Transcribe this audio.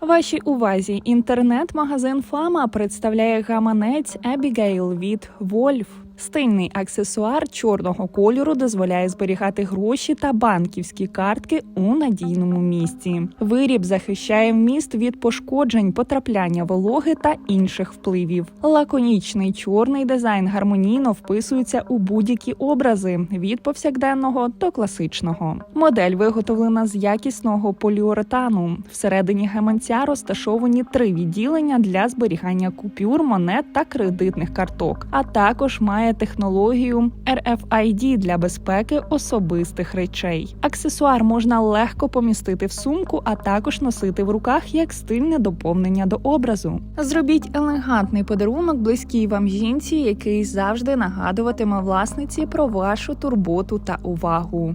Вашій увазі інтернет-магазин Фама представляє гаманець Abigail від Wolf. Стильний аксесуар чорного кольору дозволяє зберігати гроші та банківські картки у надійному місці. Виріб захищає вміст від пошкоджень, потрапляння вологи та інших впливів. Лаконічний чорний дизайн гармонійно вписується у будь-які образи від повсякденного до класичного. Модель виготовлена з якісного поліуретану. Всередині гаманця розташовані три відділення для зберігання купюр, монет та кредитних карток, а також має технологію RFID для безпеки особистих речей. Аксесуар можна легко помістити в сумку, а також носити в руках як стильне доповнення до образу. Зробіть елегантний подарунок близькій вам жінці, який завжди нагадуватиме власниці про вашу турботу та увагу.